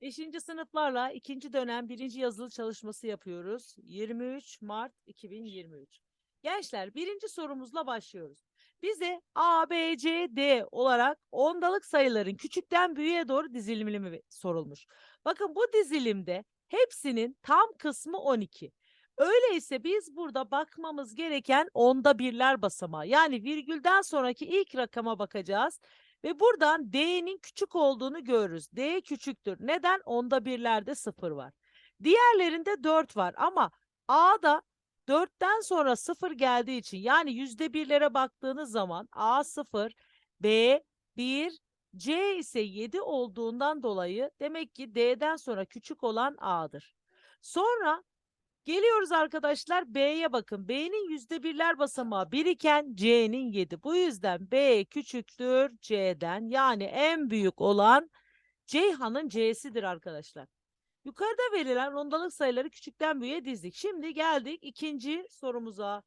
Beşinci sınıflarla ikinci dönem birinci yazılı çalışması yapıyoruz. 23 Mart 2023. Gençler birinci sorumuzla başlıyoruz. Bize A, B, C, D olarak ondalık sayıların küçükten büyüğe doğru dizilimi sorulmuş. Bakın bu dizilimde hepsinin tam kısmı 12. Öyleyse biz burada bakmamız gereken onda birler basamağı. Yani virgülden sonraki ilk rakama bakacağız. Ve buradan D'nin küçük olduğunu görürüz. D küçüktür. Neden? Onda birlerde sıfır var. Diğerlerinde 4 var ama A'da 4'ten sonra sıfır geldiği için yani yüzde birlere baktığınız zaman A sıfır, B 1, C ise 7 olduğundan dolayı demek ki D'den sonra küçük olan A'dır. Sonra Geliyoruz arkadaşlar B'ye bakın. B'nin yüzde birler basamağı 1 iken C'nin 7. Bu yüzden B küçüktür C'den. Yani en büyük olan Ceyhan'ın C'sidir arkadaşlar. Yukarıda verilen ondalık sayıları küçükten büyüğe dizdik. Şimdi geldik ikinci sorumuza.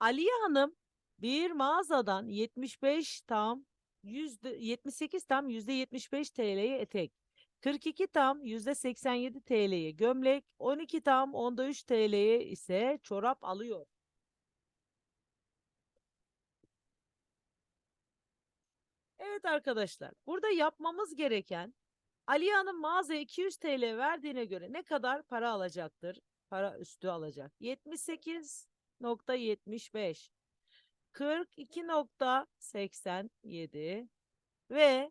Aliye Hanım bir mağazadan 75 tam yüzde 78 tam yüzde 75 TL'ye etek. 42 tam %87 TL'ye gömlek, 12 tam onda 3 TL'ye ise çorap alıyor. Evet arkadaşlar, burada yapmamız gereken Aliye Hanım mağazaya 200 TL verdiğine göre ne kadar para alacaktır? Para üstü alacak. 78.75 42.87 ve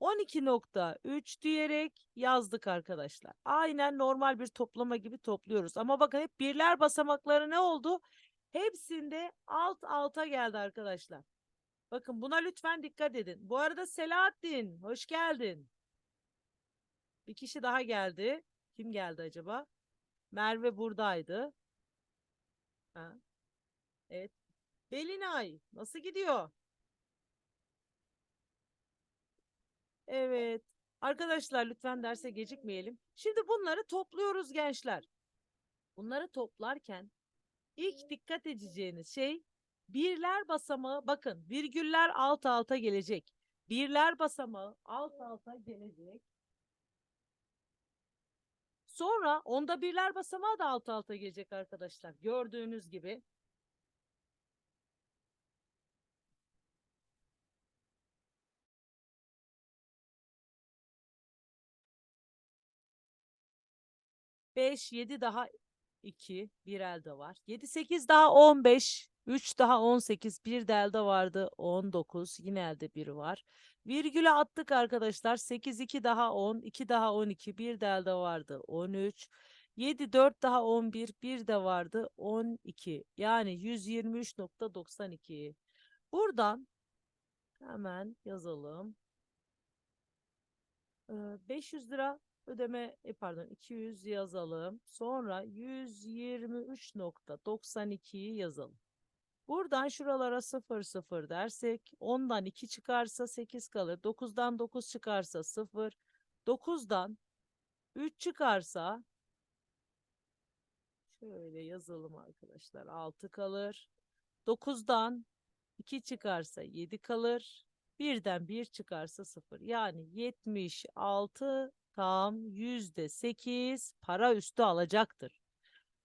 12.3 diyerek yazdık arkadaşlar. Aynen normal bir toplama gibi topluyoruz. Ama bakın hep birler basamakları ne oldu? Hepsinde alt alta geldi arkadaşlar. Bakın buna lütfen dikkat edin. Bu arada Selahattin hoş geldin. Bir kişi daha geldi. Kim geldi acaba? Merve buradaydı. Ha. Evet. Belinay nasıl gidiyor? Evet. Arkadaşlar lütfen derse gecikmeyelim. Şimdi bunları topluyoruz gençler. Bunları toplarken ilk dikkat edeceğiniz şey birler basamağı bakın virgüller alt alta gelecek. Birler basamağı alt alta gelecek. Sonra onda birler basamağı da alt alta gelecek arkadaşlar. Gördüğünüz gibi. Beş, yedi daha iki, bir elde var. Yedi, sekiz daha on beş, üç daha on sekiz, bir de elde vardı on dokuz, yine elde biri var. Virgüle attık arkadaşlar. Sekiz, iki daha on, iki daha on iki, bir de elde vardı on üç. 7 4 daha 11 bir de vardı 12 yani 123.92 buradan hemen yazalım Ee, 500 lira ödeme e, pardon 200 yazalım sonra 123.92'yi yazalım buradan şuralara 0 0 dersek 10'dan 2 çıkarsa 8 kalır 9'dan 9 çıkarsa 0 9'dan 3 çıkarsa Şöyle yazalım arkadaşlar. 6 kalır. 9'dan 2 çıkarsa 7 kalır. 1'den 1 çıkarsa 0. Yani 76 tam %8 para üstü alacaktır.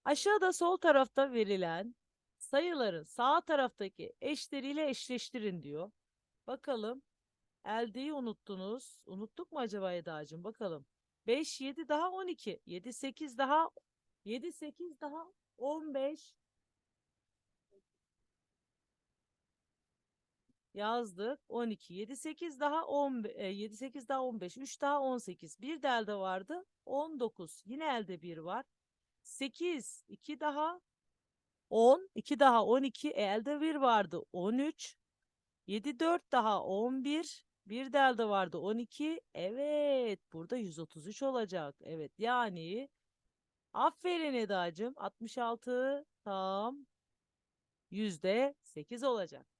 Aşağıda sol tarafta verilen sayıların sağ taraftaki eşleriyle eşleştirin diyor. Bakalım. Eldeyi unuttunuz. Unuttuk mu acaba Eda'cığım? Bakalım. 5, 7 daha 12. 7, 8 daha 7, 8 daha 15. Yazdık. 12. 7, 8 daha 10, 7, 8 daha 15. 3 daha 18. Bir de elde vardı. 19. Yine elde bir var. 8, 2 daha 10. 2 daha 12. E, elde bir vardı. 13. 7, 4 daha 11. Bir de elde vardı 12. Evet. Burada 133 olacak. Evet. Yani Aferin Eda'cığım. 66 tam yüzde 8 olacak.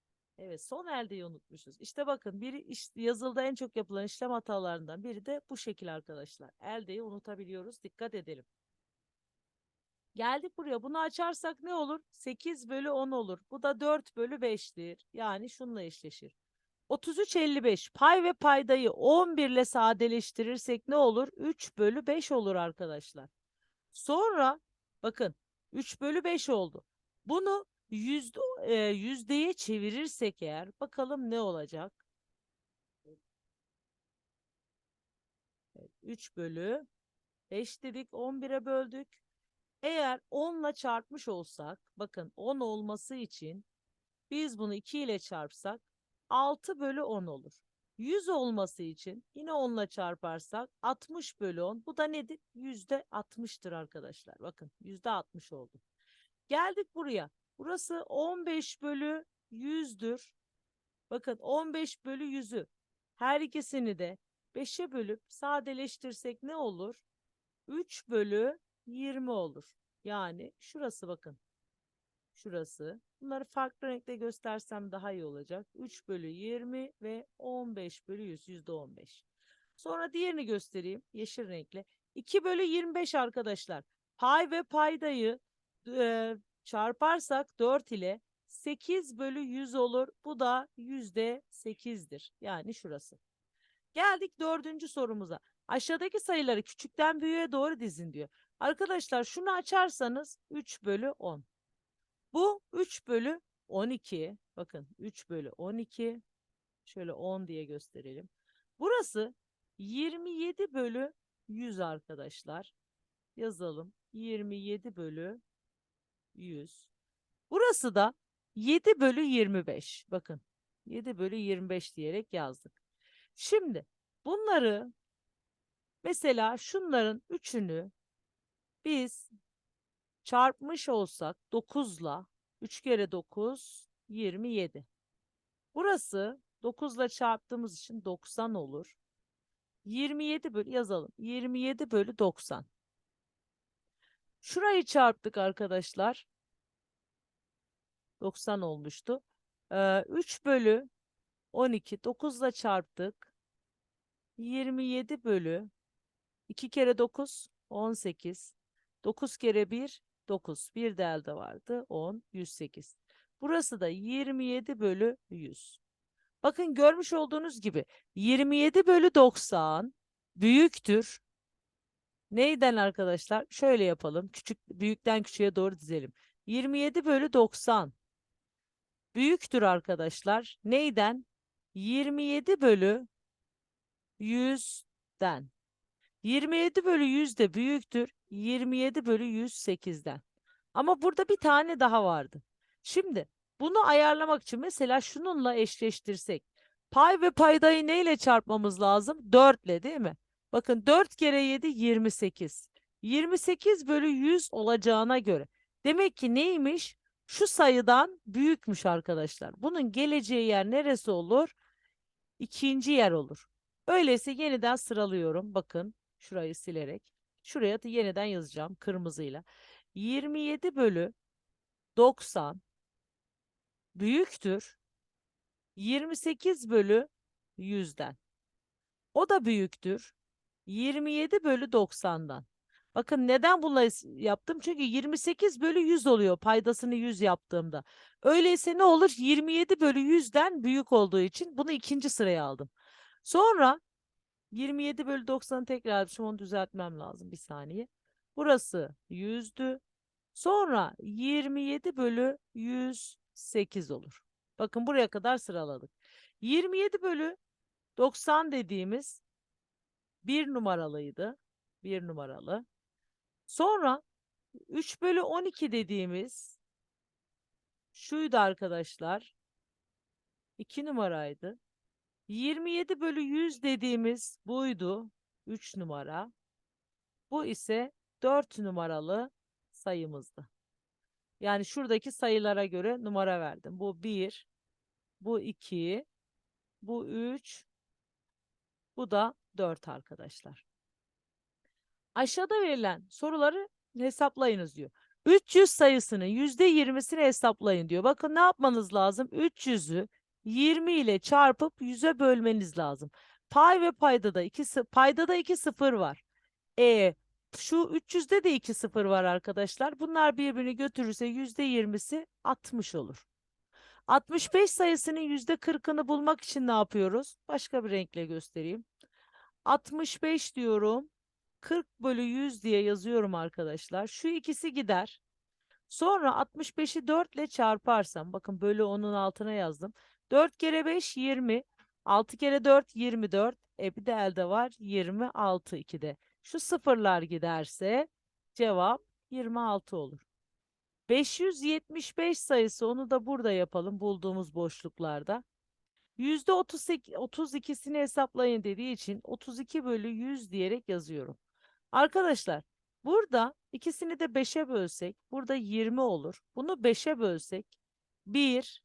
Evet son eldeyi unutmuşuz. İşte bakın bir iş, yazılda en çok yapılan işlem hatalarından biri de bu şekil arkadaşlar. Eldeyi unutabiliyoruz. Dikkat edelim. Geldik buraya. Bunu açarsak ne olur? 8 bölü 10 olur. Bu da 4 bölü 5'tir. Yani şununla eşleşir. 33 55 pay ve paydayı 11 ile sadeleştirirsek ne olur? 3 bölü 5 olur arkadaşlar. Sonra bakın 3 bölü 5 oldu. Bunu yüzde, e, yüzdeye çevirirsek eğer bakalım ne olacak? Evet, 3 bölü 5 dedik 11'e böldük. Eğer 10 ile çarpmış olsak bakın 10 olması için biz bunu 2 ile çarpsak 6 bölü 10 olur. 100 olması için yine 10 ile çarparsak 60 bölü 10. Bu da nedir? Yüzde 60'tır arkadaşlar. Bakın yüzde 60 oldu. Geldik buraya. Burası 15 bölü 100'dür. Bakın 15 bölü 100'ü her ikisini de 5'e bölüp sadeleştirsek ne olur? 3 bölü 20 olur. Yani şurası bakın. Şurası. Bunları farklı renkte göstersem daha iyi olacak. 3 bölü 20 ve 15 bölü 100. Yüzde 15. Sonra diğerini göstereyim. Yeşil renkle. 2 bölü 25 arkadaşlar. Pay ve paydayı e, çarparsak 4 ile 8 bölü 100 olur. Bu da yüzde 8'dir. Yani şurası. Geldik dördüncü sorumuza. Aşağıdaki sayıları küçükten büyüğe doğru dizin diyor. Arkadaşlar şunu açarsanız 3 bölü 10. Bu 3 bölü 12. Bakın 3 bölü 12. Şöyle 10 diye gösterelim. Burası 27 bölü 100 arkadaşlar. Yazalım. 27 bölü 100. Burası da 7 bölü 25. Bakın 7 bölü 25 diyerek yazdık. Şimdi bunları mesela şunların üçünü biz çarpmış olsak 9'la 3 kere 9 27. Burası 9'la çarptığımız için 90 olur. 27 bölü yazalım. 27 bölü 90. Şurayı çarptık arkadaşlar. 90 olmuştu. Ee, 3 bölü 12 9 ile çarptık. 27 bölü 2 kere 9 18. 9 kere 1 9. Bir de elde vardı 10 108. Burası da 27 bölü 100. Bakın görmüş olduğunuz gibi 27 bölü 90 büyüktür. Neyden arkadaşlar? Şöyle yapalım. Küçük büyükten küçüğe doğru dizelim. 27 bölü 90 büyüktür arkadaşlar. Neyden? 27 bölü 100'den. 27 bölü 100 de büyüktür. 27 bölü 108'den. Ama burada bir tane daha vardı. Şimdi bunu ayarlamak için mesela şununla eşleştirsek. Pay ve paydayı neyle çarpmamız lazım? 4 ile değil mi? Bakın 4 kere 7 28. 28 bölü 100 olacağına göre. Demek ki neymiş? Şu sayıdan büyükmüş arkadaşlar. Bunun geleceği yer neresi olur? İkinci yer olur. Öyleyse yeniden sıralıyorum. Bakın şurayı silerek. Şuraya da yeniden yazacağım kırmızıyla. 27 bölü 90 büyüktür. 28 bölü 100'den. O da büyüktür. 27 bölü 90'dan. Bakın neden bunları yaptım? Çünkü 28 bölü 100 oluyor paydasını 100 yaptığımda. Öyleyse ne olur? 27 bölü 100'den büyük olduğu için bunu ikinci sıraya aldım. Sonra 27 bölü 90'ı tekrar yapmışım. Onu düzeltmem lazım. Bir saniye. Burası 100'dü. Sonra 27 bölü 108 olur. Bakın buraya kadar sıraladık. 27 bölü 90 dediğimiz bir numaralıydı. Bir numaralı. Sonra 3 bölü 12 dediğimiz şuydu arkadaşlar. 2 numaraydı. 27 bölü 100 dediğimiz buydu. 3 numara. Bu ise 4 numaralı sayımızdı. Yani şuradaki sayılara göre numara verdim. Bu 1, bu 2, bu 3, bu da 4 arkadaşlar. Aşağıda verilen soruları hesaplayınız diyor. 300 sayısının %20'sini hesaplayın diyor. Bakın ne yapmanız lazım? 300'ü 20 ile çarpıp 100'e bölmeniz lazım. Pay ve payda da 2 payda da 2 sıfır var. E şu 300'de de 2 sıfır var arkadaşlar. Bunlar birbirini götürürse %20'si 60 olur. 65 sayısının yüzde 40'ını bulmak için ne yapıyoruz? Başka bir renkle göstereyim. 65 diyorum. 40 bölü 100 diye yazıyorum arkadaşlar. Şu ikisi gider. Sonra 65'i 4 ile çarparsam, bakın bölü onun altına yazdım. 4 kere 5 20. 6 kere 4 24. E bir de elde var 26 2'de. Şu sıfırlar giderse cevap 26 olur. 575 sayısı onu da burada yapalım bulduğumuz boşluklarda. Yüzde 38 32'sini hesaplayın dediği için 32 bölü 100 diyerek yazıyorum. Arkadaşlar burada ikisini de 5'e bölsek burada 20 olur. Bunu 5'e bölsek 1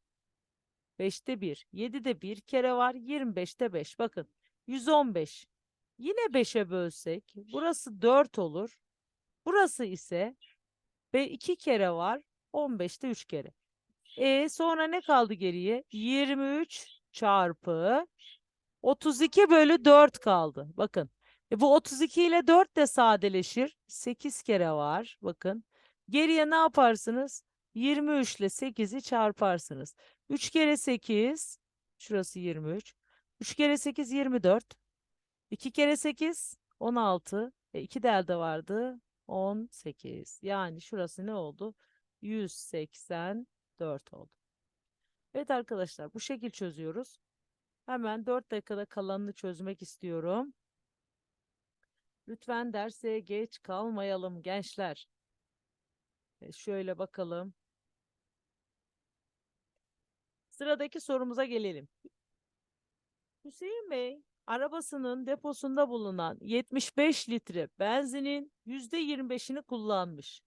5'te 1 7'de 1 kere var 25'te 5 bakın 115. Yine 5'e bölsek burası 4 olur. Burası ise ve 2 kere var 15'te 3 kere. E sonra ne kaldı geriye? 23 çarpı 32 bölü 4 kaldı. Bakın. E bu 32 ile 4 de sadeleşir. 8 kere var. Bakın. Geriye ne yaparsınız? 23 ile 8'i çarparsınız. 3 kere 8. Şurası 23. 3 kere 8 24. 2 kere 8 16. E 2 de elde vardı. 18. Yani şurası ne oldu? 184 oldu. Evet arkadaşlar bu şekil çözüyoruz. Hemen 4 dakikada kalanını çözmek istiyorum. Lütfen derse geç kalmayalım gençler. E, şöyle bakalım. Sıradaki sorumuza gelelim. Hüseyin Bey, arabasının deposunda bulunan 75 litre benzinin %25'ini kullanmış.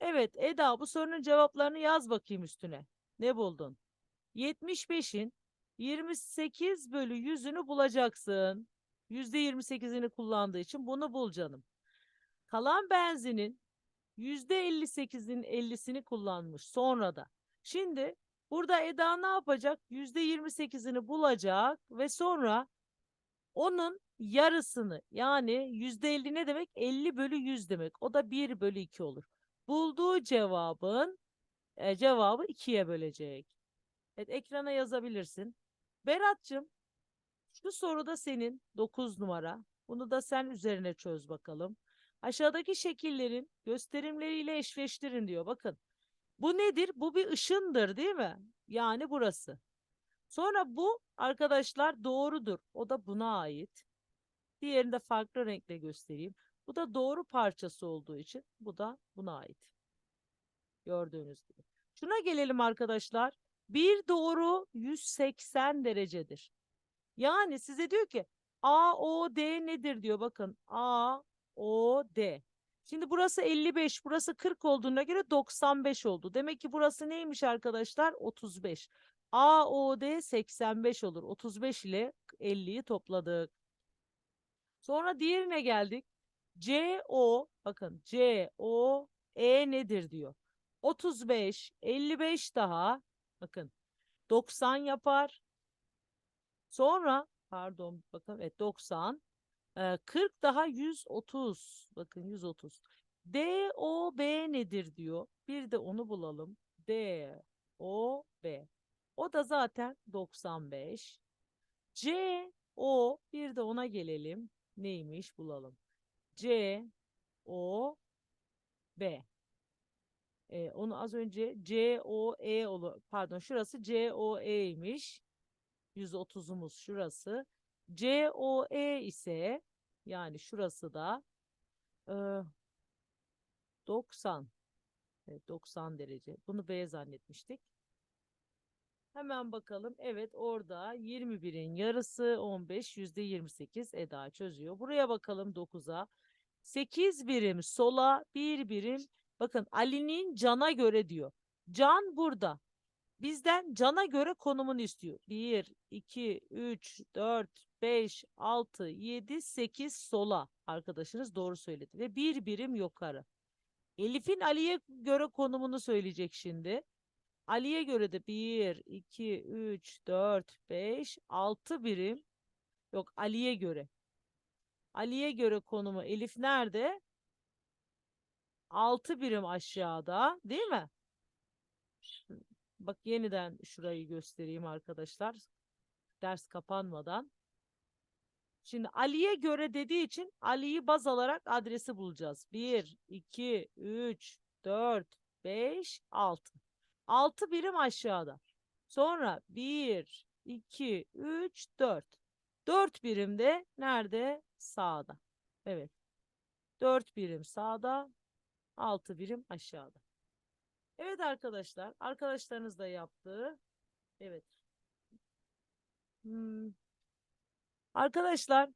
Evet Eda bu sorunun cevaplarını yaz bakayım üstüne. Ne buldun? 75'in 28 bölü 100'ünü bulacaksın. %28'ini kullandığı için bunu bul canım. Kalan benzinin %58'in 50'sini kullanmış sonra da. Şimdi burada Eda ne yapacak? %28'ini bulacak ve sonra onun yarısını yani %50 ne demek? 50 bölü 100 demek. O da 1 bölü 2 olur. Bulduğu cevabın e, cevabı 2'ye bölecek. Evet ekrana yazabilirsin. Berat'cığım şu soruda senin 9 numara. Bunu da sen üzerine çöz bakalım. Aşağıdaki şekillerin gösterimleriyle eşleştirin diyor. Bakın. Bu nedir? Bu bir ışındır değil mi? Yani burası. Sonra bu arkadaşlar doğrudur. O da buna ait. Diğerini de farklı renkle göstereyim. Bu da doğru parçası olduğu için bu da buna ait. Gördüğünüz gibi. Şuna gelelim arkadaşlar. Bir doğru 180 derecedir. Yani size diyor ki AOD nedir diyor. Bakın AOD. Şimdi burası 55, burası 40 olduğuna göre 95 oldu. Demek ki burası neymiş arkadaşlar? 35. AOD 85 olur. 35 ile 50'yi topladık. Sonra diğerine geldik. CO bakın CO E nedir diyor. 35, 55 daha bakın 90 yapar. Sonra pardon bakın evet 90 e, 40 daha 130 bakın 130 DOB nedir diyor. Bir de onu bulalım. DOB. O da zaten 95. CO bir de ona gelelim. Neymiş bulalım. C O B. Ee, onu az önce C O E olur. Pardon şurası C O E'ymiş. 130'umuz şurası. C O E ise yani şurası da e, 90. Evet, 90 derece. Bunu B zannetmiştik. Hemen bakalım. Evet orada 21'in yarısı 15 yüzde 28 Eda çözüyor. Buraya bakalım 9'a. 8 birim sola 1 birim. Bakın Ali'nin cana göre diyor. Can burada. Bizden cana göre konumunu istiyor. 1, 2, 3, 4, 5, 6, 7, 8 sola. Arkadaşınız doğru söyledi. Ve bir birim yukarı. Elif'in Ali'ye göre konumunu söyleyecek şimdi. Ali'ye göre de 1, 2, 3, 4, 5, 6 birim. Yok Ali'ye göre. Ali'ye göre konumu Elif nerede? 6 birim aşağıda değil mi? Bak yeniden şurayı göstereyim arkadaşlar. Ders kapanmadan. Şimdi Ali'ye göre dediği için Ali'yi baz alarak adresi bulacağız. 1, 2, 3, 4, 5, 6. 6 birim aşağıda. Sonra 1, 2, 3, 4. 4 birim de nerede? Sağda. Evet. 4 birim sağda, 6 birim aşağıda. Evet arkadaşlar, arkadaşlarınız da yaptı. Evet. Hmm. Arkadaşlar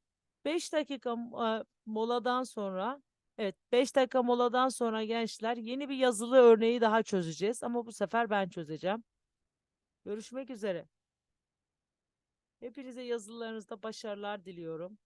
5 dakika e, moladan sonra evet 5 dakika moladan sonra gençler yeni bir yazılı örneği daha çözeceğiz ama bu sefer ben çözeceğim. Görüşmek üzere. Hepinize yazılarınızda başarılar diliyorum.